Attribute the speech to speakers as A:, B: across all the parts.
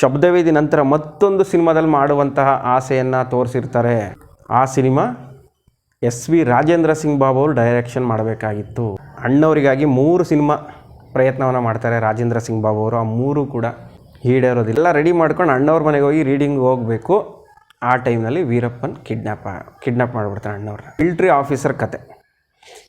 A: ಶಬ್ದವೇದಿ ನಂತರ ಮತ್ತೊಂದು ಸಿನಿಮಾದಲ್ಲಿ ಮಾಡುವಂತಹ ಆಸೆಯನ್ನು ತೋರಿಸಿರ್ತಾರೆ. ಆ cinema S V Rajendra Singh Babu ಅವರು ಡೈರೆಕ್ಷನ್ ಮಾಡಬೇಕಾಗಿತ್ತು. ಅಣ್ಣವರಿಗಾಗಿ ಮೂರು ಸಿನಿಮಾ ಪ್ರಯತ್ನವನ್ನು ಮಾಡ್ತಾರೆ ರಾಜೇಂದ್ರ ಸಿಂಗ್ ಬಾಬು ಅವರು. ಆ ಮೂರು ಕೂಡ ಈಡೇರೋದಿಲ್ಲ. ರೆಡಿ ಮಾಡ್ಕೊಂಡು ಅಣ್ಣವ್ರ ಮನೆಗೆ ಹೋಗಿ ರೀಡಿಂಗ್ ಹೋಗಬೇಕು. ಆ ಟೈಮ್ನಲ್ಲಿ ವೀರಪ್ಪನ್ ಕಿಡ್ನಾಪ್ ಕಿಡ್ನಾಪ್ ಮಾಡಿಬಿಡ್ತಾರೆ ಅಣ್ಣವ್ರ ಮಿಲ್ಟ್ರಿ ಆಫೀಸರ್ ಕತೆ.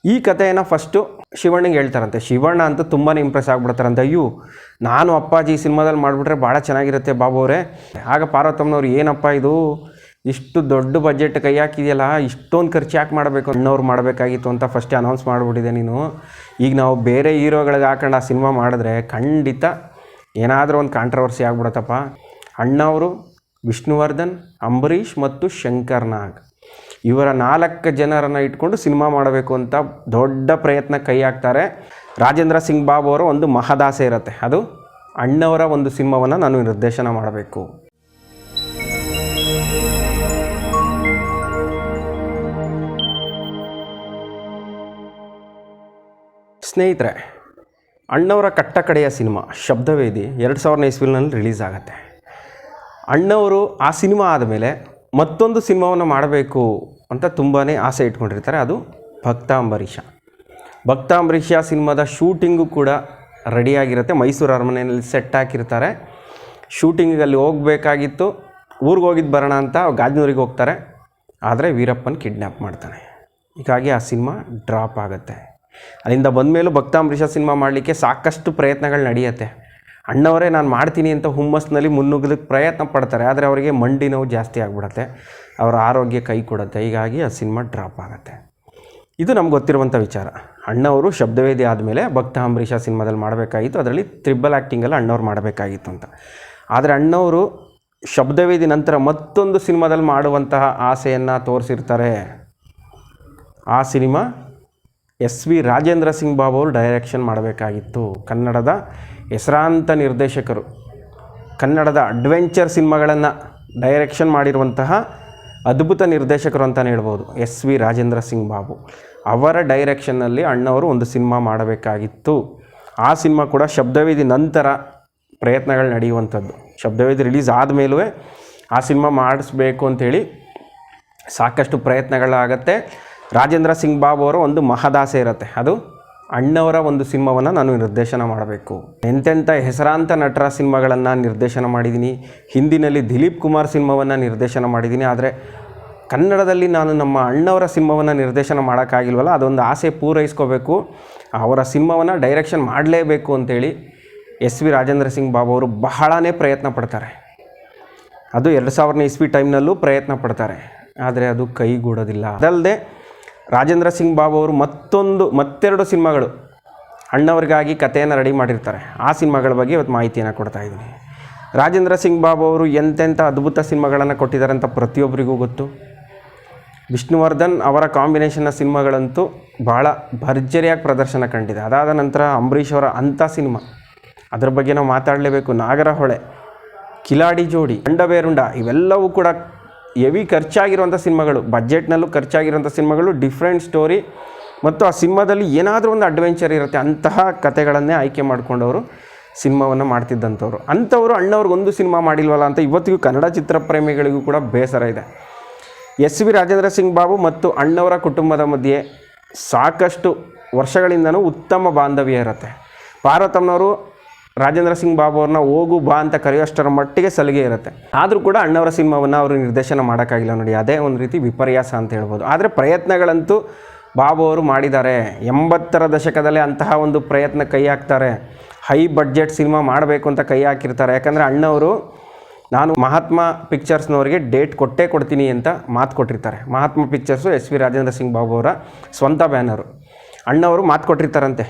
A: ಈ ಕಥೆಯನ್ನು ಫಸ್ಟು ಶಿವಣ್ಣಗೆ ಹೇಳ್ತಾರಂತೆ. ಶಿವಣ್ಣ ಅಂತ ತುಂಬಾ ಇಂಪ್ರೆಸ್ ಆಗ್ಬಿಡ್ತಾರಂತೆ. ಅಯ್ಯೋ, ನಾನು ಅಪ್ಪಾಜಿ ಸಿನಿಮಾದಲ್ಲಿ ಮಾಡಿಬಿಟ್ರೆ ಭಾಳ ಚೆನ್ನಾಗಿರುತ್ತೆ ಬಾಬು ಅವರೇ. ಆಗ ಪಾರ್ವತಮ್ಮನವ್ರು, ಏನಪ್ಪ ಇದು? ಇಷ್ಟು ದೊಡ್ಡ ಬಜೆಟ್ ಕೈ ಹಾಕಿದೆಯಲ್ಲ, ಇಷ್ಟೊಂದು ಖರ್ಚು ಯಾಕೆ ಮಾಡಬೇಕು? ಅಣ್ಣವ್ರು ಮಾಡಬೇಕಾಗಿತ್ತು ಅಂತ ಫಸ್ಟ್ ಅನೌನ್ಸ್ ಮಾಡಿಬಿಟ್ಟಿದೆ ನೀನು. ಈಗ ನಾವು ಬೇರೆ ಹೀರೋಗಳಿಗೆ ಹಾಕೊಂಡು ಆ ಸಿನಿಮಾ ಮಾಡಿದ್ರೆ ಖಂಡಿತ ಏನಾದರೂ ಒಂದು ಕಾಂಟ್ರವರ್ಸಿ ಆಗ್ಬಿಡತ್ತಪ್ಪ. ಅಣ್ಣವರು ವಿಷ್ಣುವರ್ಧನ್, ಅಂಬರೀಷ್ ಮತ್ತು ಶಂಕರ್ ನಾಗ್. ಇವರ ನಾಲ್ಕು ಜನರನ್ನು ಇಟ್ಕೊಂಡು ಸಿನಿಮಾ ಮಾಡಬೇಕು ಅಂತ ದೊಡ್ಡ ಪ್ರಯತ್ನ ಕೈ ಹಾಕ್ತಾರೆ. ರಾಜೇಂದ್ರ ಸಿಂಗ್ ಬಾಬು ಅವರು ಒಂದು ಮಹದಾಸೆ ಇರುತ್ತೆ. ಅದು ಅಣ್ಣವರ ಒಂದು ಸಿನಿಮಾವನ್ನು ನಾನು ನಿರ್ದೇಶನ ಮಾಡಬೇಕು. ಸ್ನೇಹಿತರೆ, ಅಣ್ಣವರ ಕಟ್ಟ ಕಡೆಯ ಸಿನಿಮಾ ಶಬ್ದವೇದಿ ಎರಡು ಸಾವಿರದ ಇಸ್ವಿನಲ್ಲಿ ರಿಲೀಸ್ ಆಗುತ್ತೆ. ಅಣ್ಣವರು ಆ ಸಿನಿಮಾ ಆದಮೇಲೆ ಮತ್ತೊಂದು ಸಿನಿಮಾವನ್ನು ಮಾಡಬೇಕು ಅಂತ ತುಂಬಾ ಆಸೆ ಇಟ್ಕೊಂಡಿರ್ತಾರೆ. ಅದು ಭಕ್ತಾಂಬರೀಷ. ಅಂಬರೀಷ ಭಕ್ತ ಅಂಬರೀಷ ಸಿನಿಮಾದ ಶೂಟಿಂಗು ಕೂಡ ರೆಡಿಯಾಗಿರುತ್ತೆ ಮೈಸೂರು ಅರಮನೆಯಲ್ಲಿ ಸೆಟ್ ಹಾಕಿರ್ತಾರೆ. ಶೂಟಿಂಗಲ್ಲಿ ಹೋಗಬೇಕಾಗಿತ್ತು. ಊರಿಗೆ ಹೋಗಿದ್ದು ಬರೋಣ ಅಂತ ಗಾಜನೂರಿಗೆ ಹೋಗ್ತಾರೆ. ಆದರೆ ವೀರಪ್ಪನ ಕಿಡ್ನ್ಯಾಪ್ ಮಾಡ್ತಾನೆ. ಹೀಗಾಗಿ ಆ ಸಿನಿಮಾ ಡ್ರಾಪ್ ಆಗುತ್ತೆ. ಅಲ್ಲಿಂದ ಬಂದಮೇಲೂ ಭಕ್ತಾಂಬರೀಷ ಸಿನಿಮಾ ಮಾಡಲಿಕ್ಕೆ ಸಾಕಷ್ಟು ಪ್ರಯತ್ನಗಳು ನಡೆಯುತ್ತೆ. ಅಣ್ಣವರೇ ನಾನು ಮಾಡ್ತೀನಿ ಅಂತ ಹುಮ್ಮಸ್ನಲ್ಲಿ ಮುನ್ನುಗ್ಗಲಿಕ್ಕೆ ಪ್ರಯತ್ನ ಪಡ್ತಾರೆ, ಆದರೆ ಅವರಿಗೆ ಮಂಡಿ ನೋವು ಜಾಸ್ತಿ ಆಗಿಬಿಡತ್ತೆ, ಅವರ ಆರೋಗ್ಯ ಕೈ ಕೊಡುತ್ತೆ, ಹೀಗಾಗಿ ಆ ಸಿನಿಮಾ ಡ್ರಾಪ್ ಆಗುತ್ತೆ. ಇದು ನಮ್ಗೆ ಗೊತ್ತಿರುವಂಥ ವಿಚಾರ. ಅಣ್ಣವರು ಶಬ್ದವೇದಿ ಆದಮೇಲೆ ಭಕ್ತ ಅಂಬರೀಷ ಸಿನಿಮಾದಲ್ಲಿ ಮಾಡಬೇಕಾಗಿತ್ತು, ಅದರಲ್ಲಿ ತ್ರಿಬಲ್ ಆ್ಯಕ್ಟಿಂಗಲ್ಲಿ ಅಣ್ಣವ್ರು ಮಾಡಬೇಕಾಗಿತ್ತು ಅಂತ. ಆದರೆ ಅಣ್ಣವರು ಶಬ್ದವೇದಿ ನಂತರ ಮತ್ತೊಂದು ಸಿನಿಮಾದಲ್ಲಿ ಮಾಡುವಂತಹ ಆಸೆಯನ್ನು ತೋರಿಸಿರ್ತಾರೆ. ಆ cinema S V Rajendra Singh Babu ಅವರು ಡೈರೆಕ್ಷನ್ ಮಾಡಬೇಕಾಗಿತ್ತು ಕನ್ನಡದ ಹೆಸರಾಂತ ನಿರ್ದೇಶಕರು. ಕನ್ನಡದ ಅಡ್ವೆಂಚರ್ ಸಿನಿಮಾಗಳನ್ನು ಡೈರೆಕ್ಷನ್ ಮಾಡಿರುವಂತಹ ಅದ್ಭುತ ನಿರ್ದೇಶಕರು ಅಂತಲೇ ಹೇಳ್ಬೋದು. S V Rajendra Singh Babu. ಅವರ ಡೈರೆಕ್ಷನ್ನಲ್ಲಿ ಅಣ್ಣವರು ಒಂದು ಸಿನಿಮಾ ಮಾಡಬೇಕಾಗಿತ್ತು. ಆ ಸಿನಿಮಾ ಕೂಡ ಶಬ್ದವೇದಿ ನಂತರ ಪ್ರಯತ್ನಗಳು ನಡೆಯುವಂಥದ್ದು. ಶಬ್ದವೇದಿ ರಿಲೀಸ್ ಆದಮೇಲೂ ಆ ಸಿನಿಮಾ ಮಾಡಿಸ್ಬೇಕು ಅಂಥೇಳಿ ಸಾಕಷ್ಟು ಪ್ರಯತ್ನಗಳಾಗತ್ತೆ. ರಾಜೇಂದ್ರ ಸಿಂಗ್ ಬಾಬು ಅವರು ಒಂದು ಮಹದಾಸೆ ಇರುತ್ತೆ. ಅದು ಅಣ್ಣವರ ಒಂದು ಸಿನಿಮಾವನ್ನು ನಾನು ನಿರ್ದೇಶನ ಮಾಡಬೇಕು. ಎಂತೆಂಥ ಹೆಸರಾಂತ ನಟರ ಸಿನಿಮಾಗಳನ್ನು ನಿರ್ದೇಶನ ಮಾಡಿದ್ದೀನಿ. ಹಿಂದಿನಲ್ಲಿ ದಿಲೀಪ್ ಕುಮಾರ್ ಸಿನಿಮಾವನ್ನು ನಿರ್ದೇಶನ ಮಾಡಿದ್ದೀನಿ. ಆದರೆ ಕನ್ನಡದಲ್ಲಿ ನಾನು ನಮ್ಮ ಅಣ್ಣವರ ಸಿನಿಮಾವನ್ನು ನಿರ್ದೇಶನ ಮಾಡೋಕ್ಕಾಗಿಲ್ವಲ್ಲ, ಅದೊಂದು ಆಸೆ ಪೂರೈಸ್ಕೋಬೇಕು. ಅವರ ಸಿನಿಮಾವನ್ನು ಡೈರೆಕ್ಷನ್ ಮಾಡಲೇಬೇಕು ಅಂತೇಳಿ ಎಸ್ ವಿ ರಾಜೇಂದ್ರ ಸಿಂಗ್ ಬಾಬು ಅವರು ಬಹಳನೇ ಪ್ರಯತ್ನ ಪಡ್ತಾರೆ. ಅದು ಎರಡು ಸಾವಿರನೇ ಇಸ್ವಿ ಟೈಮ್ನಲ್ಲೂ ಪ್ರಯತ್ನ ಪಡ್ತಾರೆ. ಆದರೆ ಅದು ಕೈಗೂಡೋದಿಲ್ಲ. ಅದಲ್ಲದೆ ರಾಜೇಂದ್ರ ಸಿಂಗ್ ಬಾಬು ಅವರು ಮತ್ತೊಂದು, ಮತ್ತೆರಡು ಸಿನಿಮಾಗಳು ಅಣ್ಣವರಿಗಾಗಿ ಕಥೆಯನ್ನು ರೆಡಿ ಮಾಡಿರ್ತಾರೆ. ಆ ಸಿನಿಮಾಗಳ ಬಗ್ಗೆ ಇವತ್ತು ಮಾಹಿತಿಯನ್ನು ಕೊಡ್ತಾ ಇದ್ದೀನಿ. ರಾಜೇಂದ್ರ ಸಿಂಗ್ ಬಾಬು ಅವರು ಎಂತೆಂಥ ಅದ್ಭುತ ಸಿನಿಮಾಗಳನ್ನು ಕೊಟ್ಟಿದ್ದಾರೆ ಅಂತ ಪ್ರತಿಯೊಬ್ಬರಿಗೂ ಗೊತ್ತು. ವಿಷ್ಣುವರ್ಧನ್ ಅವರ ಕಾಂಬಿನೇಷನ್ನ ಸಿನಿಮಾಗಳಂತೂ ಭಾಳ ಭರ್ಜರಿಯಾಗಿ ಪ್ರದರ್ಶನ ಕಂಡಿದೆ. ಅದಾದ ನಂತರ ಅಂಬರೀಷ್ ಅವರ ಅಂಥ ಸಿನಿಮಾ. ಅದರ ಬಗ್ಗೆ ನಾವು ಮಾತಾಡಲೇಬೇಕು. ನಾಗರಹೊಳೆ, ಕಿಲಾಡಿ ಜೋಡಿ ಅಂಡಬೇರುಂಡ ಇವೆಲ್ಲವೂ ಕೂಡ ಹೆವಿ ಖರ್ಚಾಗಿರುವಂಥ ಸಿನಿಮಾಗಳು ಬಜೆಟ್ನಲ್ಲೂ ಖರ್ಚಾಗಿರುವಂಥ ಸಿನಿಮಾಗಳು ಡಿಫ್ರೆಂಟ್ ಸ್ಟೋರಿ ಮತ್ತು ಆ ಸಿನಿಮಾದಲ್ಲಿ ಏನಾದರೂ ಒಂದು ಅಡ್ವೆಂಚರ್ ಇರುತ್ತೆ ಅಂತಹ ಕಥೆಗಳನ್ನೇ ಆಯ್ಕೆ ಮಾಡಿಕೊಂಡವರು ಸಿನಿಮಾವನ್ನು ಮಾಡ್ತಿದ್ದಂಥವ್ರು. ಅಂಥವರು ಅಣ್ಣವ್ರಿಗೆ ಒಂದು ಸಿನಿಮಾ ಮಾಡಿಲ್ವಲ್ಲ ಅಂತ ಇವತ್ತಿಗೂ ಕನ್ನಡ ಚಿತ್ರಪ್ರೇಮಿಗಳಿಗೂ ಕೂಡ ಬೇಸರ ಇದೆ. ಎಸ್ ವಿ ರಾಜೇಂದ್ರ ಸಿಂಗ್ ಬಾಬು ಮತ್ತು ಅಣ್ಣವರ ಕುಟುಂಬದ ಮಧ್ಯೆ ಸಾಕಷ್ಟು ವರ್ಷಗಳಿಂದನೂ ಉತ್ತಮ ಬಾಂಧವ್ಯ ಇರುತ್ತೆ. ಪಾರ್ವತಮ್ಮನವರು ರಾಜೇಂದ್ರ ಸಿಂಗ್ ಬಾಬು ಅವ್ರನ್ನ ಹೋಗು ಬಾ ಅಂತ ಕರೆಯೋಷ್ಟರ ಮಟ್ಟಿಗೆ ಸಲಿಗೆ ಇರುತ್ತೆ. ಆದರೂ ಕೂಡ ಅಣ್ಣವರ ಸಿನಿಮಾವನ್ನು ಅವರು ನಿರ್ದೇಶನ ಮಾಡೋಕ್ಕಾಗಿಲ್ಲ ನೋಡಿ. ಅದೇ ಒಂದು ರೀತಿ ವಿಪರ್ಯಾಸ ಅಂತ ಹೇಳ್ಬೋದು. ಆದರೆ ಪ್ರಯತ್ನಗಳಂತೂ ಬಾಬು ಅವರು ಮಾಡಿದ್ದಾರೆ. ಎಂಬತ್ತರ ದಶಕದಲ್ಲೇ ಅಂತಹ ಒಂದು ಪ್ರಯತ್ನ ಕೈ ಹಾಕ್ತಾರೆ. ಹೈ ಬಡ್ಜೆಟ್ ಸಿನಿಮಾ ಮಾಡಬೇಕು ಅಂತ ಕೈ ಹಾಕಿರ್ತಾರೆ. ಯಾಕಂದರೆ ಅಣ್ಣವರು, ನಾನು ಮಹಾತ್ಮ ಪಿಕ್ಚರ್ಸ್ನವರಿಗೆ ಡೇಟ್ ಕೊಟ್ಟೇ ಕೊಡ್ತೀನಿ ಅಂತ ಮಾತು ಕೊಟ್ಟಿರ್ತಾರೆ. Mahatma pictures S V Rajendra Singh Babu ಅವರ ಸ್ವಂತ ಬ್ಯಾನರು. ಅಣ್ಣವರು ಮಾತು ಕೊಟ್ಟಿರ್ತಾರಂತೆ.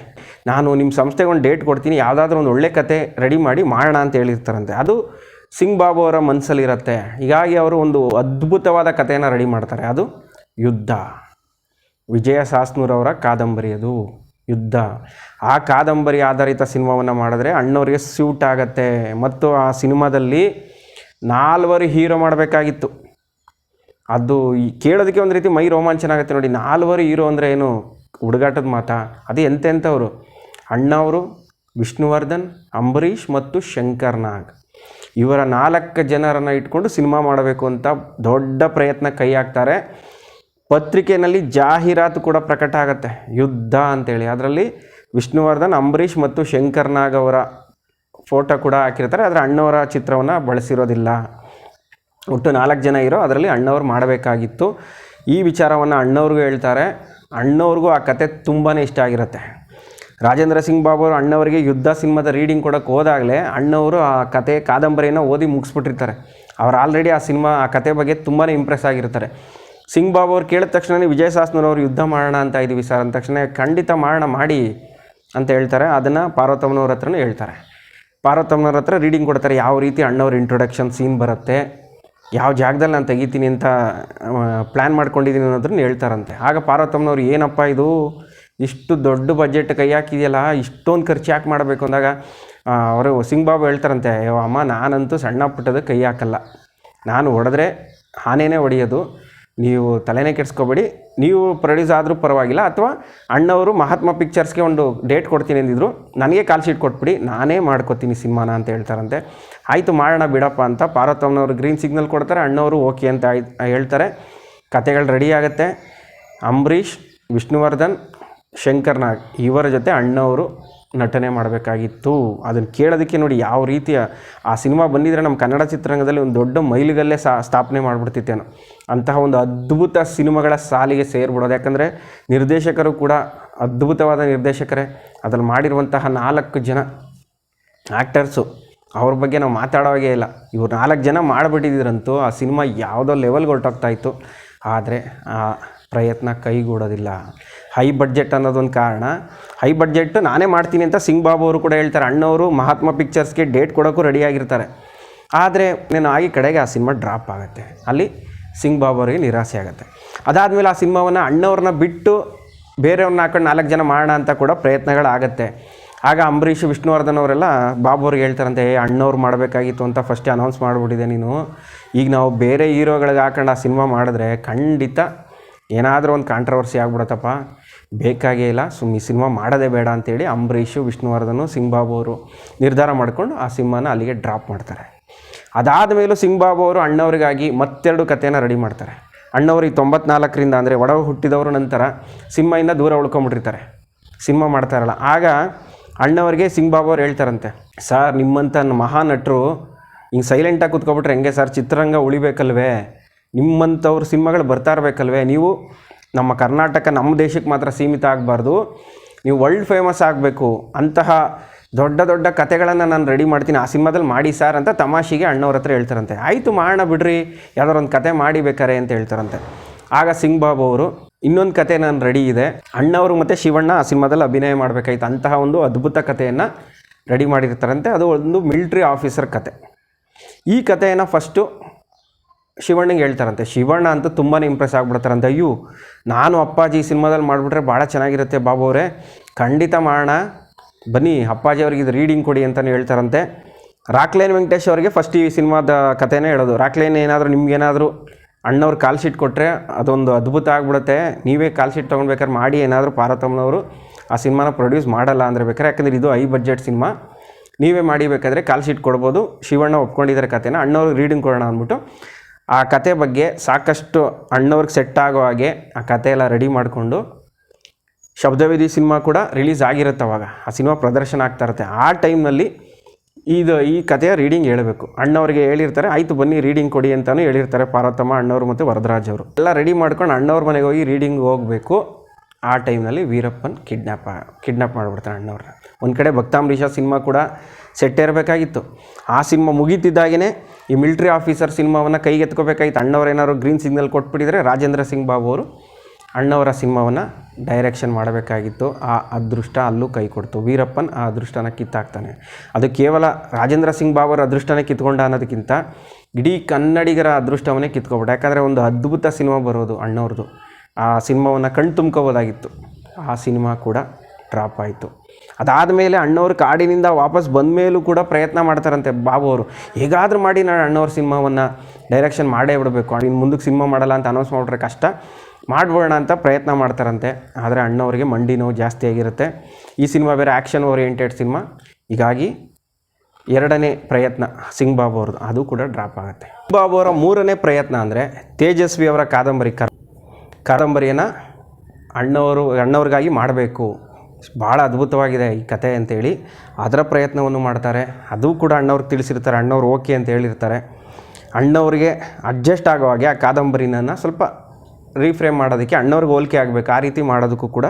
A: ನಾನು ನಿಮ್ಮ ಸಂಸ್ಥೆಗೆ ಒಂದು ಡೇಟ್ ಕೊಡ್ತೀನಿ, ಯಾವುದಾದ್ರೂ ಒಂದು ಒಳ್ಳೆ ಕತೆ ರೆಡಿ ಮಾಡಿ ಮಾಡೋಣ ಅಂತ ಹೇಳಿರ್ತಾರಂತೆ. ಅದು ಸಿಂಗ್ ಬಾಬು ಅವರ ಮನಸ್ಸಲ್ಲಿರುತ್ತೆ ಹೀಗಾಗಿ ಅವರು ಒಂದು ಅದ್ಭುತವಾದ ಕಥೆಯನ್ನು ರೆಡಿ ಮಾಡ್ತಾರೆ. ಅದು ಯುದ್ಧ. ವಿಜಯ ಸಾಸ್ನೂರವರ ಕಾದಂಬರಿ ಅದು. ಯುದ್ಧ. ಆ ಕಾದಂಬರಿ ಆಧಾರಿತ ಸಿನಿಮಾವನ್ನು ಮಾಡಿದ್ರೆ ಅಣ್ಣವರಿಗೆ ಸ್ಯೂಟ್ ಆಗತ್ತೆ. ಮತ್ತು ಆ ಸಿನಿಮಾದಲ್ಲಿ ನಾಲ್ವರು ಹೀರೋ ಮಾಡಬೇಕಾಗಿತ್ತು. ಅದು ಕೇಳೋದಕ್ಕೆ ಒಂದು ರೀತಿ ಮೈ ರೋಮಾಂಚನ ಆಗುತ್ತೆ ನೋಡಿ. ನಾಲ್ವರು ಹೀರೋ ಅಂದರೆ ಏನು? ಹುಡುಗಾಟದ ಮಾತಾ? ಅದು ಎಂತೆಂಥವ್ರು? ಅಣ್ಣವರು ವಿಷ್ಣುವರ್ಧನ್, ಅಂಬರೀಷ್ ಮತ್ತು ಶಂಕರ್ ನಾಗ್. ಇವರ ನಾಲ್ಕು ಜನರನ್ನು ಇಟ್ಕೊಂಡು ಸಿನಿಮಾ ಮಾಡಬೇಕು ಅಂತ ದೊಡ್ಡ ಪ್ರಯತ್ನ ಕೈ ಹಾಕ್ತಾರೆ. ಪತ್ರಿಕೆಯಲ್ಲಿ ಜಾಹೀರಾತು ಕೂಡ ಪ್ರಕಟ ಆಗುತ್ತೆ. ಯುದ್ಧ ಅಂತೇಳಿ. ಅದರಲ್ಲಿ ವಿಷ್ಣುವರ್ಧನ್, ಅಂಬರೀಷ್ ಮತ್ತು ಶಂಕರ್ ನಾಗ್ ಅವರ ಫೋಟೋ ಕೂಡ ಹಾಕಿರ್ತಾರೆ. ಆದರೆ ಅಣ್ಣವರ ಚಿತ್ರವನ್ನು ಬಳಸಿರೋದಿಲ್ಲ. ಒಟ್ಟು ನಾಲ್ಕು ಜನ ಇರೋ ಅದರಲ್ಲಿ ಅಣ್ಣವ್ರು ಮಾಡಬೇಕಾಗಿತ್ತು. ಈ ವಿಚಾರವನ್ನು ಅಣ್ಣವ್ರಿಗೂ ಹೇಳ್ತಾರೆ. ಅಣ್ಣವ್ರಿಗೂ ಆ ಕತೆ ತುಂಬಾ ಇಷ್ಟ ಆಗಿರುತ್ತೆ. ರಾಜೇಂದ್ರ ಸಿಂಗ್ ಬಾಬು ಅಣ್ಣವರಿಗೆ ಯುದ್ಧ ಸಿನಿಮಾದ ರೀಡಿಂಗ್ ಕೊಡೋಕೆ ಹೋದಾಗಲೇ ಅಣ್ಣವರು ಆ ಕತೆ ಕಾದಂಬರಿಯನ್ನು ಓದಿ ಮುಗಿಸ್ಬಿಟ್ಟಿರ್ತಾರೆ. ಅವ್ರು ಆಲ್ರೆಡಿ ಆ ಸಿನಿಮಾ, ಆ ಕತೆ ಬಗ್ಗೆ ತುಂಬಾ ಇಂಪ್ರೆಸ್ ಆಗಿರ್ತಾರೆ. ಸಿಂಗ್ ಬಾಬು ಅವರು ಕೇಳಿದ ತಕ್ಷಣ ವಿಜಯ್ ಸಾಸ್ನೂರವ್ರು ಯುದ್ಧ ಮಾಡೋಣ ಅಂತ ಇದ್ದೀವಿ ಸರ್ ಅಂದ ತಕ್ಷಣ ಖಂಡಿತ ಮಾಡೋಣ ಮಾಡಿ ಅಂತ ಹೇಳ್ತಾರೆ. ಅದನ್ನು ಪಾರ್ವತಮ್ಮನವ್ರ ಹತ್ರ ಹೇಳ್ತಾರೆ. ಪಾರ್ವತಮ್ಮನವ್ರ ಹತ್ರ ರೀಡಿಂಗ್ ಕೊಡ್ತಾರೆ. ಯಾವ ರೀತಿ ಅಣ್ಣವ್ರ ಇಂಟ್ರೊಡಕ್ಷನ್ ಸೀನ್ ಬರುತ್ತೆ, ಯಾವ ಜಾಗದಲ್ಲಿ ನಾನು ತೆಗಿತೀನಿ ಅಂತ ಪ್ಲ್ಯಾನ್ ಮಾಡ್ಕೊಂಡಿದ್ದೀನಿ ಅನ್ನೋದ್ರನ್ನ ಹೇಳ್ತಾರಂತೆ. ಆಗ ಪಾರ್ವತಮ್ಮನವ್ರು, ಏನಪ್ಪ ಇದು? ಇಷ್ಟು ದೊಡ್ಡ ಬಜೆಟ್ ಕೈ ಹಾಕಿದೆಯಲ್ಲ, ಇಷ್ಟೊಂದು ಖರ್ಚು ಯಾಕೆ ಮಾಡಬೇಕು ಅಂದಾಗ ಅವರು ಸಿಂಗ್ ಬಾಬು ಹೇಳ್ತಾರಂತೆ ಅಮ್ಮ, ನಾನಂತೂ ಸಣ್ಣ ಪುಟ್ಟದ ಕೈ ಹಾಕಲ್ಲ. ನಾನು ಹೊಡೆದ್ರೆ ಆನೆನೇ ಹೊಡೆಯೋದು. ನೀವು ತಲೆನೇ ಕೆಡಿಸ್ಕೋಬೇಡಿ. ನೀವು ಪ್ರೊಡ್ಯೂಸ್ ಆದರೂ ಪರವಾಗಿಲ್ಲ, ಅಥವಾ ಅಣ್ಣವರು ಮಹಾತ್ಮ ಪಿಕ್ಚರ್ಸ್ಗೆ ಒಂದು ಡೇಟ್ ಕೊಡ್ತೀನಿ ಅಂದಿದ್ರು, ನನಗೆ ಕಾಲ್ ಶೀಟ್ ಕೊಟ್ಬಿಡಿ, ನಾನೇ ಮಾಡ್ಕೊತೀನಿ ಸಿನಿಮಾನ ಅಂತ ಹೇಳ್ತಾರಂತೆ. ಆಯಿತು ಮಾಡೋಣ ಬಿಡಪ್ಪ ಅಂತ ಪಾರ್ವತಮ್ಮನವರು ಗ್ರೀನ್ ಸಿಗ್ನಲ್ ಕೊಡ್ತಾರೆ, ಅಣ್ಣವರು ಓಕೆ ಅಂತ ಹೇಳ್ತಾರೆ. ಕತೆಗಳು ರೆಡಿ ಆಗುತ್ತೆ. ಅಂಬರೀಷ್, ವಿಷ್ಣುವರ್ಧನ್ ಶಂಕರ್ ನಾಗ್ ಇವರ ಜೊತೆ ಅಣ್ಣವರು ನಟನೆ ಮಾಡಬೇಕಾಗಿತ್ತು. ಅದನ್ನು ಕೇಳೋದಕ್ಕೆ ನೋಡಿ ಯಾವ ರೀತಿಯ ಆ ಸಿನಿಮಾ ಬಂದಿದ್ರೆ ನಮ್ಮ ಕನ್ನಡ ಚಿತ್ರರಂಗದಲ್ಲಿ ಒಂದು ದೊಡ್ಡ ಮೈಲಿಗಲ್ಲೇ ಸಾ ಸ್ಥಾಪನೆ ಮಾಡಿಬಿಡ್ತಿತ್ತೇನೋ ಅಂತಹ ಒಂದು ಅದ್ಭುತ ಸಿನಿಮಾಗಳ ಸಾಲಿಗೆ ಸೇರಿಬಿಡೋದು. ಯಾಕಂದರೆ ನಿರ್ದೇಶಕರು ಕೂಡ ಅದ್ಭುತವಾದ ನಿರ್ದೇಶಕರೇ. ಅದರಲ್ಲಿ ಮಾಡಿರುವಂತಹ ನಾಲ್ಕು ಜನ ಆ್ಯಕ್ಟರ್ಸು ಅವ್ರ ಬಗ್ಗೆ ನಾವು ಮಾತಾಡೋ ಹಾಗೆ ಇಲ್ಲ. ಇವ್ರು ನಾಲ್ಕು ಜನ ಮಾಡಿಬಿಟ್ಟಿದ್ರಂತೂ ಆ ಸಿನಿಮಾ ಯಾವುದೋ ಲೆವೆಲ್ಗೆ ಹೊರಟೋಗ್ತಾ ಇತ್ತು. ಆದರೆ ಆ ಪ್ರಯತ್ನ ಕೈಗೂಡೋದಿಲ್ಲ. ಹೈ ಬಡ್ಜೆಟ್ ಅನ್ನೋದೊಂದು ಕಾರಣ. ಹೈ ಬಡ್ಜೆಟ್ ನಾನೇ ಮಾಡ್ತೀನಿ ಅಂತ ಸಿಂಗ್ ಬಾಬು ಅವರು ಕೂಡ ಹೇಳ್ತಾರೆ. ಅಣ್ಣವರು ಮಹಾತ್ಮ ಪಿಕ್ಚರ್ಸ್ಗೆ ಡೇಟ್ ಕೊಡೋಕ್ಕೂ ರೆಡಿಯಾಗಿರ್ತಾರೆ ಆದರೆ ನೀನು ಆಗಿ ಕಡೆಗೆ ಆ ಸಿನಿಮಾ ಡ್ರಾಪ್ ಆಗುತ್ತೆ. ಅಲ್ಲಿ ಸಿಂಗ್ ಬಾಬು ಅವರಿಗೆ ನಿರಾಸೆ ಆಗುತ್ತೆ. ಅದಾದಮೇಲೆ ಆ ಸಿನಿಮಾವನ್ನು ಅಣ್ಣವ್ರನ್ನ ಬಿಟ್ಟು ಬೇರೆಯವ್ರನ್ನ ಹಾಕೊಂಡು ನಾಲ್ಕು ಜನ ಮಾಡೋಣ ಅಂತ ಕೂಡ ಪ್ರಯತ್ನಗಳಾಗತ್ತೆ. ಆಗ ಅಂಬರೀಷ್, ವಿಷ್ಣುವರ್ಧನ್ ಅವರೆಲ್ಲ ಬಾಬು ಅವ್ರಿಗೆ ಹೇಳ್ತಾರಂತೆ, ಏ, ಅಣ್ಣವ್ರು ಮಾಡಬೇಕಾಗಿತ್ತು ಅಂತ ಫಸ್ಟೇ ಅನೌನ್ಸ್ ಮಾಡಿಬಿಟ್ಟಿದೆ ನೀನು. ಈಗ ನಾವು ಬೇರೆ ಹೀರೋಗಳಿಗೆ ಹಾಕೊಂಡು ಆ ಸಿನಿಮಾ ಮಾಡಿದ್ರೆ ಖಂಡಿತ ಏನಾದರೂ ಒಂದು ಕಾಂಟ್ರವರ್ಸಿ ಆಗ್ಬಿಡತ್ತಪ್ಪ. ಬೇಕಾಗೇ ಇಲ್ಲ. ಸುಮ್ಮ ಈ ಸಿನಿಮಾ ಮಾಡೋದೇ ಬೇಡ ಅಂತೇಳಿ ಅಂಬರೀಷು, ವಿಷ್ಣುವರ್ಧನು, ಸಿಂಗ್ಬಾಬು ಅವರು ನಿರ್ಧಾರ ಮಾಡಿಕೊಂಡು ಆ ಸಿನಿಮಾನ ಅಲ್ಲಿಗೆ ಡ್ರಾಪ್ ಮಾಡ್ತಾರೆ. ಅದಾದ ಮೇಲೂ ಸಿಂಗ್ಬಾಬು ಅವರು ಅಣ್ಣವರಿಗಾಗಿ ಮತ್ತೆರಡು ಕಥೆನ ರೆಡಿ ಮಾಡ್ತಾರೆ. ಅಣ್ಣವ್ರಿಗೆ ತೊಂಬತ್ನಾಲ್ಕರಿಂದ ಅಂದರೆ ಒಡವು ಹುಟ್ಟಿದವರು ನಂತರ ಸಿಂಹಯಿಂದ ದೂರ ಉಳ್ಕೊಂಬಿಟ್ಟಿರ್ತಾರೆ. ಸಿಂಹ ಮಾಡ್ತಾರಲ್ಲ ಆಗ ಅಣ್ಣವರಿಗೆ ಸಿಂಗ್ ಬಾಬು ಅವ್ರು ಹೇಳ್ತಾರಂತೆ, ಸರ್ ನಿಮ್ಮಂಥ ಮಹಾ ನಟರು ಹಿಂಗೆ ಸೈಲೆಂಟಾಗಿ ಕೂತ್ಕೊಬಿಟ್ರೆ ಹೆಂಗೆ ಸರ್? ಚಿತ್ರರಂಗ ಉಳಿಬೇಕಲ್ವೇ? ನಿಮ್ಮಂಥವ್ರು ಸಿಂಹಗಳು ಬರ್ತಾ ಇರಬೇಕಲ್ವೇ? ನೀವು ನಮ್ಮ ಕರ್ನಾಟಕ ನಮ್ಮ ದೇಶಕ್ಕೆ ಮಾತ್ರ ಸೀಮಿತ ಆಗಬಾರ್ದು. ನೀವು ವರ್ಲ್ಡ್ ಫೇಮಸ್ ಆಗಬೇಕು. ಅಂತಹ ದೊಡ್ಡ ದೊಡ್ಡ ಕತೆಗಳನ್ನು ನಾನು ರೆಡಿ ಮಾಡ್ತೀನಿ. ಆ ಸಿನಿಮಾದಲ್ಲಿ ಮಾಡಿ ಸರ್ ಅಂತ ತಮಾಷೆಗೆ ಅಣ್ಣವ್ರ ಹತ್ರ ಹೇಳ್ತಾರಂತೆ. ಆಯಿತು ಮಾಡೋಣ ಬಿಡ್ರಿ. ಯಾವ್ದಾರು ಒಂದು ಕತೆ ಮಾಡಿ ಬೇಕಾರೆ ಅಂತ ಹೇಳ್ತಾರಂತೆ. ಆಗ ಸಿಂಗ್ ಬಾಬು ಅವರು, ಇನ್ನೊಂದು ಕತೆ ನಾನು ರೆಡಿ ಇದೆ. ಅಣ್ಣವರು ಮತ್ತು ಶಿವಣ್ಣ ಆ ಸಿನಿಮಾದಲ್ಲಿ ಅಭಿನಯ ಮಾಡಬೇಕಾಯ್ತು. ಅಂತಹ ಒಂದು ಅದ್ಭುತ ಕಥೆಯನ್ನು ರೆಡಿ ಮಾಡಿರ್ತಾರಂತೆ. ಅದು ಒಂದು ಮಿಲ್ಟ್ರಿ ಆಫೀಸರ್ ಕತೆ. ಈ ಕಥೆಯನ್ನು ಫಸ್ಟು ಶಿವಣ್ಣಗೆ ಹೇಳ್ತಾರಂತೆ, ಶಿವಣ್ಣ ಅಂತ ತುಂಬಾ ಇಂಪ್ರೆಸ್ ಆಗ್ಬಿಡ್ತಾರಂತೆ, ಅಯ್ಯೋ, ನಾನು ಅಪ್ಪಾಜಿ ಸಿನಿಮಾದಲ್ಲಿ ಮಾಡಿಬಿಟ್ರೆ ಭಾಳ ಚೆನ್ನಾಗಿರುತ್ತೆ ಬಾಬು ಅವರೇ, ಖಂಡಿತ ಮಾಡೋಣ, ಬನ್ನಿ ಅಪ್ಪಾಜಿ ಅವ್ರಿಗೆ ಇದು ರೀಡಿಂಗ್ ಕೊಡಿ ಅಂತಲೇ ಹೇಳ್ತಾರಂತೆ. ರಾಕ್ಲೈನ್ ವೆಂಕಟೇಶ್ ಅವರಿಗೆ ಫಸ್ಟ್ ಈ ಸಿನಿಮಾದ ಕಥೆನೇ ಹೇಳೋದು, ರಾಕ್ಲೈನ್ ಏನಾದರೂ, ನಿಮ್ಗೇನಾದರೂ ಅಣ್ಣವ್ರು ಕಾಲ್ ಶೀಟ್ ಕೊಟ್ಟರೆ ಅದೊಂದು ಅದ್ಭುತ ಆಗ್ಬಿಡುತ್ತೆ, ನೀವೇ ಕಾಲ್ ಶೀಟ್ ತೊಗೊಳ್ಬೇಕಾದ್ರೆ ಮಾಡಿ ಏನಾದರೂ ಪಾರತಮ್ಮನವರು ಆ ಸಿನಿಮಾನ ಪ್ರೊಡ್ಯೂಸ್ ಮಾಡಲ್ಲ ಅಂದರೆ ಬೇಕಾದ್ರೆ ಯಾಕಂದರೆ ಇದು ಐ ಬಜೆಟ್ ಸಿನಿಮಾ, ನೀವೇ ಮಾಡಿಬೇಕಾದ್ರೆ ಕೊಡ್ಬೋದು. ಶಿವಣ್ಣ ಒಪ್ಕೊಂಡಿದ್ದಾರೆ ಕಥೆನ, ಅಣ್ಣವ್ರಿಗೆ ರೀಡಿಂಗ್ ಕೊಡೋಣ ಅಂದ್ಬಿಟ್ಟು. ಆ ಕತೆ ಬಗ್ಗೆ ಸಾಕಷ್ಟು ಅಣ್ಣವ್ರಿಗೆ ಸೆಟ್ ಆಗೋ ಹಾಗೆ ಆ ಕತೆ ಎಲ್ಲ ರೆಡಿ ಮಾಡಿಕೊಂಡು ಶಬ್ದವೇದಿ ಸಿನಿಮಾ ಕೂಡ ರಿಲೀಸ್ ಆಗಿರುತ್ತೆ ಅವಾಗ. ಆ ಸಿನಿಮಾ ಪ್ರದರ್ಶನ ಆಗ್ತಾ ಇರುತ್ತೆ. ಆ ಟೈಮ್ನಲ್ಲಿ ಇದು ಈ ಕಥೆಯ ರೀಡಿಂಗ್ ಹೇಳಬೇಕು. ಅಣ್ಣವ್ರಿಗೆ ಹೇಳಿರ್ತಾರೆ, ಆಯಿತು ಬನ್ನಿ ರೀಡಿಂಗ್ ಕೊಡಿ ಅಂತಲೂ ಹೇಳಿರ್ತಾರೆ ಪಾರ್ವತಮ್ಮ, ಅಣ್ಣವರು ಮತ್ತು ವರದರಾಜ್ ಅವರು. ಎಲ್ಲ ರೆಡಿ ಮಾಡ್ಕೊಂಡು ಅಣ್ಣವ್ರ ಮನೆಗೆ ಹೋಗಿ ರೀಡಿಂಗ್ ಹೋಗಬೇಕು. ಆ ಟೈಮ್ನಲ್ಲಿ ವೀರಪ್ಪನ್ ಕಿಡ್ನಾಪ್ ಕಿಡ್ನಾಪ್ ಮಾಡಿಬಿಡ್ತಾರೆ ಅಣ್ಣವ್ರನ್ನ. ಒಂದು ಕಡೆ ಭಕ್ತಾಂಬರೀಷ ಸಿನಿಮಾ ಕೂಡ ಸೆಟ್ ಇರಬೇಕಾಗಿತ್ತು ಆ ಸಿನಿಮಾ ಮುಗೀತಿದ್ದಾಗೇ ಈ ಮಿಲ್ಟ್ರಿ ಆಫೀಸರ್ ಸಿನಿಮಾವನ್ನು ಕೈಗೆತ್ಕೋಬೇಕಾಯಿತು ಅಣ್ಣವ್ರು ಏನಾದ್ರು ಗ್ರೀನ್ ಸಿಗ್ನಲ್ ಕೊಟ್ಬಿಟ್ಟಿದ್ರೆ ರಾಜೇಂದ್ರ ಸಿಂಗ್ ಬಾಬು ಅವರು ಅಣ್ಣವರ ಸಿನಿಮಾವನ್ನು ಡೈರೆಕ್ಷನ್ ಮಾಡಬೇಕಾಗಿತ್ತು. ಆ ಅದೃಷ್ಟ ಅಲ್ಲೂ ಕೈ ಕೊಡ್ತು. ವೀರಪ್ಪನ್ ಆ ಅದೃಷ್ಟನ ಕಿತ್ತಾಕ್ತಾನೆ. ಅದು ಕೇವಲ ರಾಜೇಂದ್ರ ಸಿಂಗ್ ಬಾಬರ ಅದೃಷ್ಟನೇ ಕಿತ್ಕೊಂಡ ಅನ್ನೋದಕ್ಕಿಂತ ಇಡೀ ಕನ್ನಡಿಗರ ಅದೃಷ್ಟವನ್ನೇ ಕಿತ್ಕೊಬಿಟ್ಟು ಯಾಕಂದರೆ ಒಂದು ಅದ್ಭುತ ಸಿನಿಮಾ ಬರೋದು ಅಣ್ಣವ್ರದ್ದು. ಆ ಸಿನಿಮಾವನ್ನು ಕಣ್ತುಂಬ್ಕೋಬೋದಾಗಿತ್ತು. ಆ ಸಿನಿಮಾ ಕೂಡ ಡ್ರಾಪ್ ಆಯಿತು. ಅದಾದಮೇಲೆ ಅಣ್ಣವ್ರು ಕಾಡಿನಿಂದ ವಾಪಸ್ ಬಂದ ಮೇಲೂ ಕೂಡ ಪ್ರಯತ್ನ ಮಾಡ್ತಾರಂತೆ ಬಾಬು ಅವರು. ಹೇಗಾದರೂ ಮಾಡಿ ನಾನು ಅಣ್ಣವ್ರ ಸಿನಿಮಾವನ್ನು ಡೈರೆಕ್ಷನ್ ಮಾಡೇ ಬಿಡಬೇಕು. ಇನ್ನು ಮುಂದಕ್ಕೆ ಸಿನಿಮಾ ಮಾಡಲ್ಲ ಅಂತ ಅನೌನ್ಸ್ ಮಾಡಿದ್ರೆ ಕಷ್ಟ. ಮಾಡ್ಬೋಣ ಅಂತ ಪ್ರಯತ್ನ ಮಾಡ್ತಾರಂತೆ. ಆದರೆ ಅಣ್ಣವ್ರಿಗೆ ಮಂಡಿ ನೋವು ಜಾಸ್ತಿ ಆಗಿರುತ್ತೆ. ಈ ಸಿನಿಮಾ ಬೇರೆ ಆ್ಯಕ್ಷನ್ ಓರಿಯೆಂಟೆಡ್ ಸಿನಿಮಾ. ಹೀಗಾಗಿ ಎರಡನೇ ಪ್ರಯತ್ನ ಸಿಂಗ್ ಬಾಬು ಅವ್ರದ್ದು. ಅದು ಕೂಡ ಡ್ರಾಪ್ ಆಗುತ್ತೆ. ಬಾಬು ಅವರ ಮೂರನೇ ಪ್ರಯತ್ನ ಅಂದರೆ ತೇಜಸ್ವಿ ಅವರ ಕಾದಂಬರಿ ಕಾದಂಬರಿಯನ್ನು ಅಣ್ಣವರು, ಅಣ್ಣವ್ರಿಗಾಗಿ ಮಾಡಬೇಕು. ಭಾಳ ಅದ್ಭುತವಾಗಿದೆ ಈ ಕತೆ ಅಂತೇಳಿ. ಅದರ ಪ್ರಯತ್ನವನ್ನು ಮಾಡ್ತಾರೆ. ಅದು ಕೂಡ ಅಣ್ಣವ್ರಿಗೆ ತಿಳಿಸಿರ್ತಾರೆ. ಅಣ್ಣವ್ರು ಓಕೆ ಅಂತ ಹೇಳಿರ್ತಾರೆ. ಅಣ್ಣವ್ರಿಗೆ ಅಡ್ಜಸ್ಟ್ ಆಗೋ ಹಾಗೆ ಆ ಕಾದಂಬರಿನ ಸ್ವಲ್ಪ ರೀಫ್ರೇಮ್ ಮಾಡೋದಕ್ಕೆ ಅಣ್ಣವ್ರಿಗೆ ಹೋಲಿಕೆ ಆಗಬೇಕು. ಆ ರೀತಿ ಮಾಡೋದಕ್ಕೂ ಕೂಡ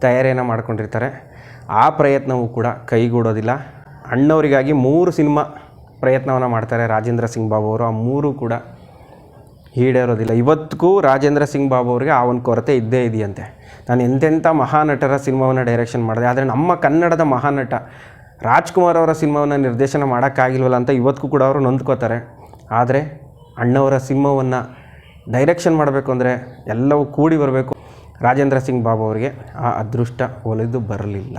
A: ತಯಾರಿಯನ್ನು ಮಾಡ್ಕೊಂಡಿರ್ತಾರೆ. ಆ ಪ್ರಯತ್ನವೂ ಕೂಡ ಕೈಗೂಡೋದಿಲ್ಲ. ಅಣ್ಣವರಿಗಾಗಿ ಮೂರು ಸಿನಿಮಾ ಪ್ರಯತ್ನವನ್ನು ಮಾಡ್ತಾರೆ ರಾಜೇಂದ್ರ ಸಿಂಗ್ ಬಾಬು ಅವರು. ಆ ಮೂರು ಕೂಡ ಈಡೇರೋದಿಲ್ಲ. ಇವತ್ತಿಗೂ ರಾಜೇಂದ್ರ ಸಿಂಗ್ ಬಾಬು ಅವರಿಗೆ ಆ ಒಂದು ಕೊರತೆ ಇದ್ದೇ ಇದೆಯಂತೆ. ನಾನು ಎಂತೆಂಥ ಮಹಾನಟರ ಸಿನಿಮಾವನ್ನು ಡೈರೆಕ್ಷನ್ ಮಾಡಿದೆ. ಆದರೆ ನಮ್ಮ ಕನ್ನಡದ ಮಹಾನಟ ರಾಜ್ಕುಮಾರ್ ಅವರ ಸಿನಿಮಾವನ್ನು ನಿರ್ದೇಶನ ಮಾಡೋಕ್ಕಾಗಿಲ್ವಲ್ಲ ಅಂತ ಇವತ್ತಿಗೂ ಕೂಡ ಅವರು ನೊಂದ್ಕೋತಾರೆ. ಆದರೆ ಅಣ್ಣವರ ಸಿನಿಮಾವನ್ನು ಡೈರೆಕ್ಷನ್ ಮಾಡಬೇಕು ಅಂದರೆ ಎಲ್ಲವೂ ಕೂಡಿ ಬರಬೇಕು ರಾಜೇಂದ್ರ ಸಿಂಗ್ ಬಾಬು ಅವರಿಗೆ. ಆ ಅದೃಷ್ಟ ಒಲಿದು ಬರಲಿಲ್ಲ.